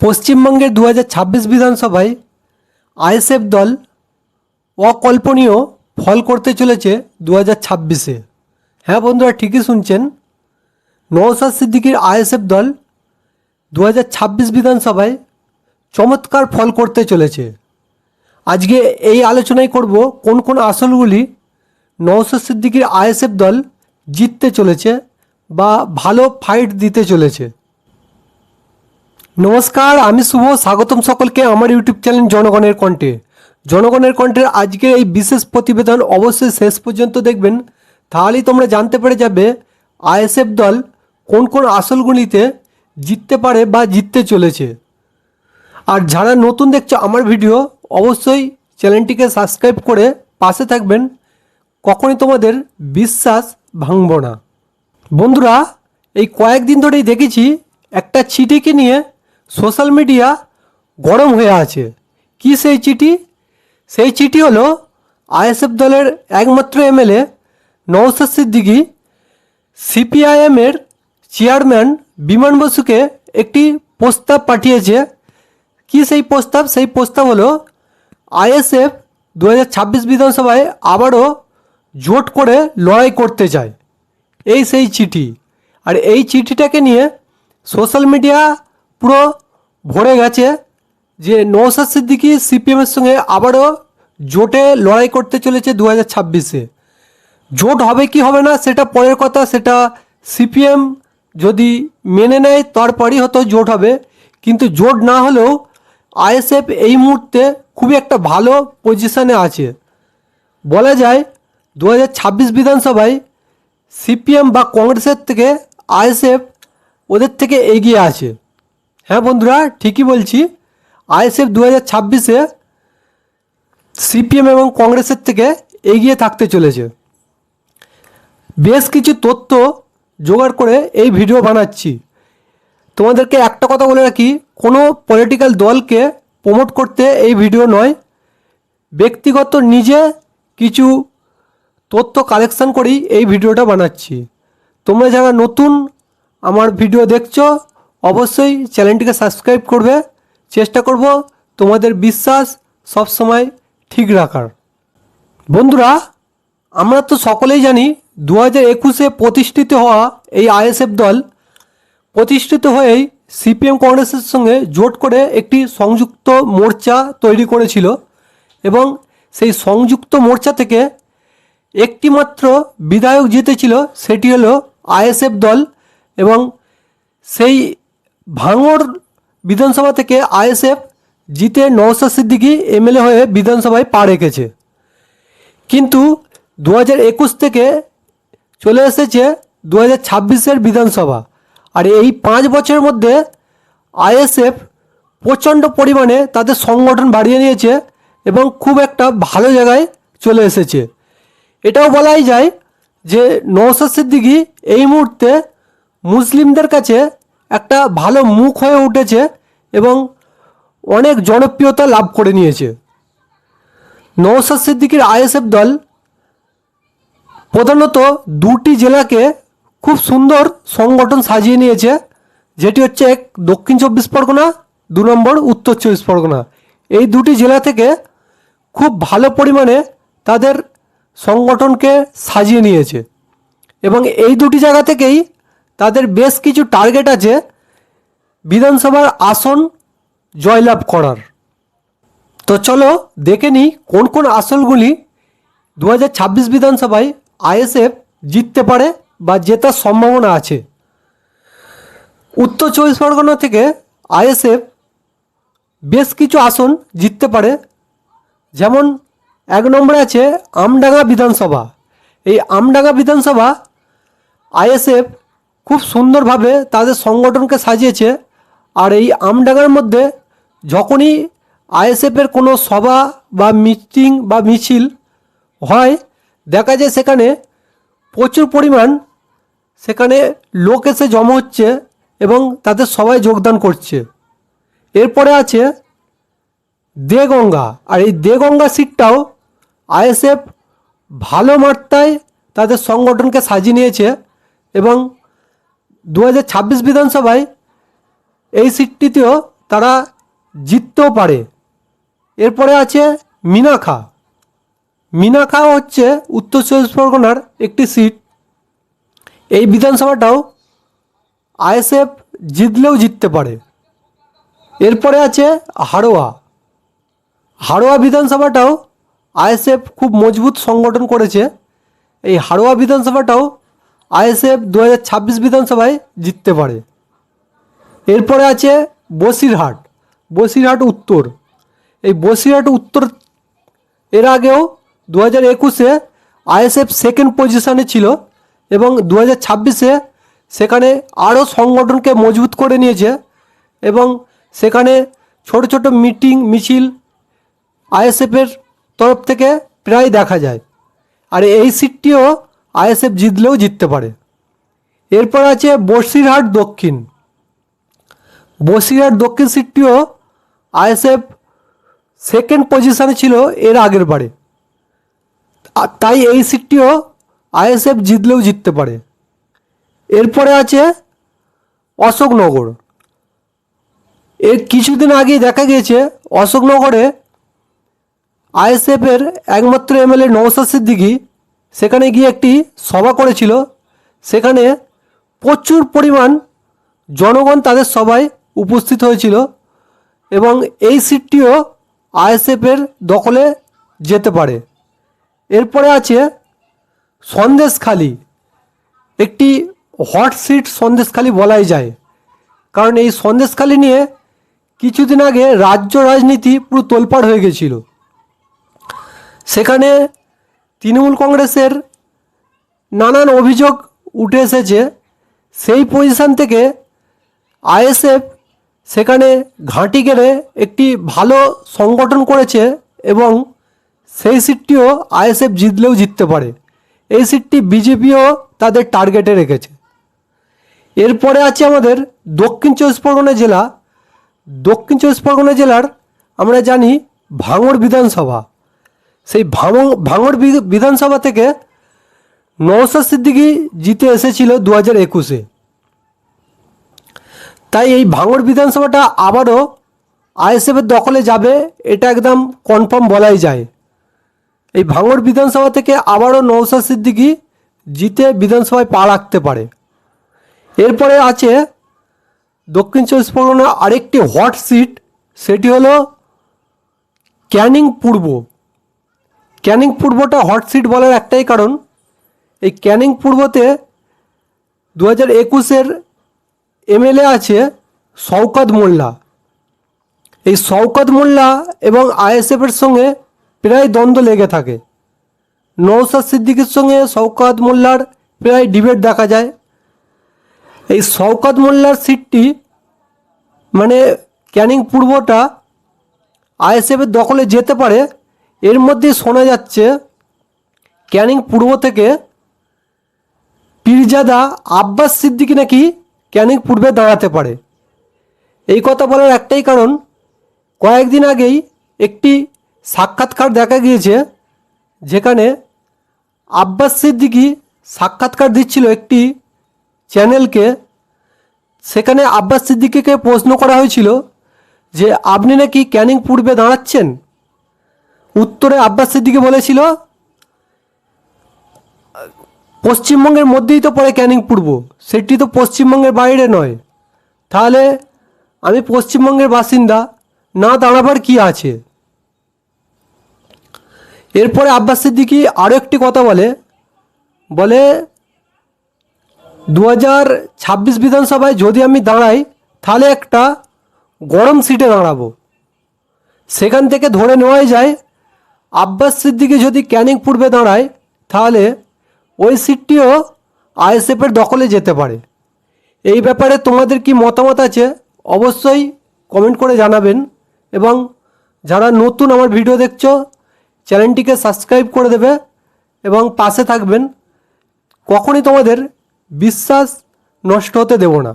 পশ্চিমবঙ্গের দু হাজার ছাব্বিশ বিধানসভায় আইএসএফ দল অকল্পনীয় ফল করতে চলেছে দু হাজার ছাব্বিশে। হ্যাঁ বন্ধুরা, ঠিকই শুনছেন। নওসাদ সিদ্দিকির আইএসএফ দল দু হাজার ছাব্বিশ বিধানসভায় চমৎকার ফল করতে চলেছে। আজকে এই আলোচনায় করব কোন কোন আসনগুলি নওসাদ সিদ্দিকির আইএসএফ দল জিততে চলেছে বা ভালো ফাইট দিতে চলেছে। নমস্কার, আমি শুভ, স্বাগতম সকলকে আমার ইউটিউব চ্যানেল জনগণের কণ্ঠে। জনগণের কণ্ঠের আজকের এই বিশেষ প্রতিবেদন অবশ্যই শেষ পর্যন্ত দেখবেন। তাহলেই তোমরা জানতে পেরে যাবে, আইএসএফ দল কোন কোন আসনগুলিতে জিততে পারে বা জিততে চলেছে। আর যারা নতুন দেখছ আমার ভিডিও অবশ্যই চ্যানেলটিকে সাবস্ক্রাইব করে পাশে থাকবেন। কখনই তোমাদের বিশ্বাস ভাঙব না। বন্ধুরা, এই কয়েকদিন ধরেই দেখেছি একটা চিঠিকে নিয়ে সোশ্যাল মিডিয়া গরম হয়ে আছে। কি সেই চিঠি? সেই চিঠি হলো আইএসএফ দলের একমাত্র এমএলএ নওসাদ সিদ্দিকী, সিপিআইএমের চেয়ারম্যান বিমান বসুকে একটি প্রস্তাব পাঠিয়েছে। কি সেই প্রস্তাব? সেই প্রস্তাব হলো, আইএসএফ দু ছাব্বিশ বিধানসভায় আবারও জোট করে লড়াই করতে চায়। এই সেই চিঠি। আর এই চিঠিটাকে নিয়ে সোশ্যাল মিডিয়া পুরো ভরে গেছে যে নৌসাদ সিদ্দিকি সিপিএমের সঙ্গে আবারও জোটে লড়াই করতে চলেছে দু হাজার ছাব্বিশে। জোট হবে কি হবে না সেটা পরের কথা, সেটা সিপিএম যদি মেনে নেয় তারপরই হয়তো জোট হবে। কিন্তু জোট না হলেও আইএসএফ এই মুহূর্তে খুবই একটা ভালো পজিশানে আছে। বলা যায় দু হাজার ছাব্বিশ বিধানসভায় সিপিএম বা কংগ্রেসের থেকে আইএসএফ ওদের থেকে এগিয়ে আছে। হ্যাঁ বন্ধুরা, ঠিকই বলছি। আইএসএফ দু হাজার ছাব্বিশে সিপিএম এবং কংগ্রেসের থেকে এগিয়ে থাকতে চলেছে। বেশ কিছু তথ্য জোগাড় করে এই ভিডিও বানাচ্ছি। তোমাদেরকে একটা কথা বলে রাখি, কোনো পলিটিক্যাল দলকে প্রমোট করতে এই ভিডিও নয়। ব্যক্তিগত নিজে কিছু তথ্য কালেকশন করেই এই ভিডিওটা বানাচ্ছি। তোমরা যারা নতুন আমার ভিডিও দেখছ অবশ্যই চ্যানেলটিকে সাবস্ক্রাইব করবে। চেষ্টা করব তোমাদের বিশ্বাস সবসময় ঠিক রাখার। বন্ধুরা, আমরা তো সকলেই জানি দু হাজার একুশে প্রতিষ্ঠিত হওয়া এই আইএসএফ দল প্রতিষ্ঠিত হয়েই সিপিএম কংগ্রেসের সঙ্গে জোট করে একটি সংযুক্ত মোর্চা তৈরি করেছিল এবং সেই সংযুক্ত মোর্চা থেকে একটি মাত্র বিধায়ক জিতেছিল, সেটি হলো আইএসএফ দল এবং সেই ভাঙড় বিধানসভা থেকে আইএসএফ জিতে নওসাদ সিদ্দিকি এমএলএ হয়ে বিধানসভায় পা রেখেছে। কিন্তু দু একুশ থেকে চলে এসেছে দু হাজার ছাব্বিশের বিধানসভা। আর এই পাঁচ বছরের মধ্যে আইএসএফ প্রচণ্ড পরিমাণে তাদের সংগঠন বাড়িয়ে নিয়েছে এবং খুব একটা ভালো জায়গায় চলে এসেছে। এটাও বলাই যায় যে নওসাদ সিদ্দিকি এই মুহূর্তে মুসলিমদের কাছে একটা ভালো মুখ হয়ে উঠেছে এবং অনেক জনপ্রিয়তা লাভ করে নিয়েছে। নওসাদ সিদ্দিকির আইএসএফ দল প্রধানত দুটি জেলাকে খুব সুন্দর সংগঠন সাজিয়ে নিয়েছে, যেটি হচ্ছে এক দক্ষিণ চব্বিশ পরগনা, দু নম্বর উত্তর চব্বিশ পরগনা। এই দুটি জেলা থেকে খুব ভালো পরিমাণে তাদের সংগঠনকে সাজিয়ে নিয়েছে। এবং এই দুটি জায়গা থেকেই তাদের বেশ কিছু টার্গেট আছে বিধানসভার আসন জয়লাভ করার। তো চলো দেখে নিই কোন কোন আসনগুলি দু হাজার ছাব্বিশ বিধানসভায় আইএসএফ জিততে পারে বা জেতার সম্ভাবনা আছে। উত্তর চব্বিশ পরগনা থেকে আইএসএফ বেশ কিছু আসন জিততে পারে। যেমন এক নম্বরে আছে আমডাঙ্গা বিধানসভা। এই আমডাঙ্গা বিধানসভা আইএসএফ খুব সুন্দরভাবে তাদের সংগঠনকে সাজিয়েছে। আর এই আমডাঙ্গার মধ্যে যখনই আইএসএফের কোনো সভা বা মিটিং বা মিছিল হয়, দেখা যায় সেখানে প্রচুর পরিমাণ সেখানে লোক এসে জমা হচ্ছে এবং তাদের সবাই যোগদান করছে। এরপরে আছে দেগঙ্গা। আর এই দেগঙ্গা সিটটাও আইএসএফ ভালো মাত্রায় তাদের সংগঠনকে সাজিয়ে নিয়েছে এবং দু হাজার ছাব্বিশ বিধানসভায় এই সিটটিতেও তারা জিততেও পারে। এরপরে আছে মিনাখা। মিনাখা হচ্ছে উত্তর চব্বিশ পরগনার একটি সিট। এই বিধানসভাটাও আইএসএফ জিতলেও জিততে পারে। এরপরে আছে হাড়োয়া। হাড়োয়া বিধানসভাটাও আইএসএফ খুব মজবুত সংগঠন করেছে। এই হাড়োয়া বিধানসভাটাও আইএসএফ দু হাজার ছাব্বিশ বিধানসভায় জিততে পারে। এরপরে আছে বসিরহাট। বসিরহাট উত্তর। এই বসিরহাট উত্তর এর আগেও দু হাজার একুশে আইএসএফ সেকেন্ড পজিশনে ছিল এবং দু হাজার ছাব্বিশে সেখানে আরও সংগঠনকে মজবুত করে নিয়েছে এবং সেখানে ছোট ছোট মিটিং, মিছিল আইএসএফের তরফ থেকে প্রায় দেখা যায়। আর এই সিটটিও আইএসএফ জিতলেও জিততে পারে। এরপর আছে বসিরহাট দক্ষিণ। বসিরহাট দক্ষিণ সিটটিও আইএসএফ সেকেন্ড পজিশনে ছিল এর আগের বারে। তাই এই সিটটিও আইএসএফ জিতলেও জিততে পারে। এরপরে আছে অশোকনগর। এর কিছুদিন আগেই দেখা গিয়েছে অশোকনগরে আইএসএফের একমাত্র এমএলএ নওসাদ সিদ্দিকি সেখানে গিয়ে একটি সভা করেছিল। সেখানে প্রচুর পরিমাণ জনগণ তাদের সভায় উপস্থিত হয়েছিল এবং এই সিটটিও আইএসএফের দখলে যেতে পারে। এরপরে আছে সন্দেশখালি। একটি হট সিট সন্দেশখালি বলাই যায়। কারণ এই সন্দেশখালি নিয়ে কিছুদিন আগে রাজ্য রাজনীতি পুরো তোলপাড় হয়ে গেছিল। সেখানে তৃণমূল কংগ্রেসের নানান অভিযোগ উঠে এসেছে। সেই পজিশান থেকে আইএসএফ সেখানে ঘাঁটি গেড়ে একটি ভালো সংগঠন করেছে এবং সেই সিটটিও আইএসএফ জিতলেও জিততে পারে। এই সিটটি বিজেপিও তাদের টার্গেটে রেখেছে। এরপরে আছে আমাদের দক্ষিণ চব্বিশ পরগনা জেলা। দক্ষিণ চব্বিশ পরগনা জেলার আমরা জানি ভাঙড় বিধানসভা। সেই ভাঙড় বিধানসভা থেকে নওসাদ সিদ্দিকি জিতে এসেছিল দু হাজার একুশে। তাই এই ভাঙড় বিধানসভাটা আবারও আইএসএফের দখলে যাবে, এটা একদম কনফার্ম বলাই যায়। এই ভাঙড় বিধানসভা থেকে আবারও নৌসাদ সিদ্দিকি জিতে বিধানসভায় পা রাখতে পারে। এরপরে আছে দক্ষিণ চব্বিশ পরগনা আরেকটি হট সিট, সেটি হলো ক্যানিং পূর্ব। ক্যানিং পূর্বটা হট সিট বলার একটাই কারণ। এই ক্যানিং পূর্বতে দু হাজার একুশের এমএলএ আছে শওকত মোল্লা। এই শওকত মোল্লা এবং আইএসএফের সঙ্গে প্রায় দ্বন্দ্ব লেগে থাকে। নৌসাদ সিদ্দিকের সঙ্গে শওকত মোল্লার প্রায় ডিবেট দেখা যায়। এই শওকত মোল্লার সিটটি মানে ক্যানিং পূর্বটা আইএসএফের দখলে যেতে পারে এর মধ্যে শোনা যাচ্ছে, ক্যানিং পূর্ব থেকে পীরজাদা আব্বাস সিদ্দিকি নাকি ক্যানিং পূর্বে দাঁড়াতে পারে। এই কথা বলার একটাই কারণ, কয়েকদিন আগেই একটি সাক্ষাৎকার দেখা গিয়েছে, যেখানে আব্বাস সিদ্দিকি সাক্ষাৎকার দিচ্ছিল একটি চ্যানেলকে। সেখানে আব্বাস সিদ্দিকিকে প্রশ্ন করা হয়েছিল যে, আপনি নাকি ক্যানিং পূর্বে দাঁড়াচ্ছেন? উত্তরে আব্বাস সিদ্দিকি বলেছিল, পশ্চিমবঙ্গের মধ্যেই তো পড়ে ক্যানিং পূর্ব, সেটি তো পশ্চিমবঙ্গের বাইরে নয়। তাহলে আমি পশ্চিমবঙ্গের বাসিন্দা, না দাঁড়াবার কি আছে? এরপরে আব্বাস সিদ্দিকি আরও একটি কথা বলে বলে দু হাজার ছাব্বিশ বিধানসভায় যদি আমি দাঁড়াই, তাহলে একটা গরম সিটে দাঁড়াবো। সেখান থেকে ধরে নেওয়াই যায় আব্বাস সিদ্দিকি যদি ক্যানিং পূর্বে দাঁড়ায়, তাহলে ওই সিটটিও আইএসএফের দখলে যেতে পারে। এই ব্যাপারে তোমাদের কি মতামত আছে, অবশ্যই কমেন্ট করে জানাবেন এবং যারা নতুন আমার ভিডিও দেখছ, চ্যানেলটিকে সাবস্ক্রাইব করে দেবে এবং পাশে থাকবেন। কখনই তোমাদের বিশ্বাস নষ্ট হতে দেব না।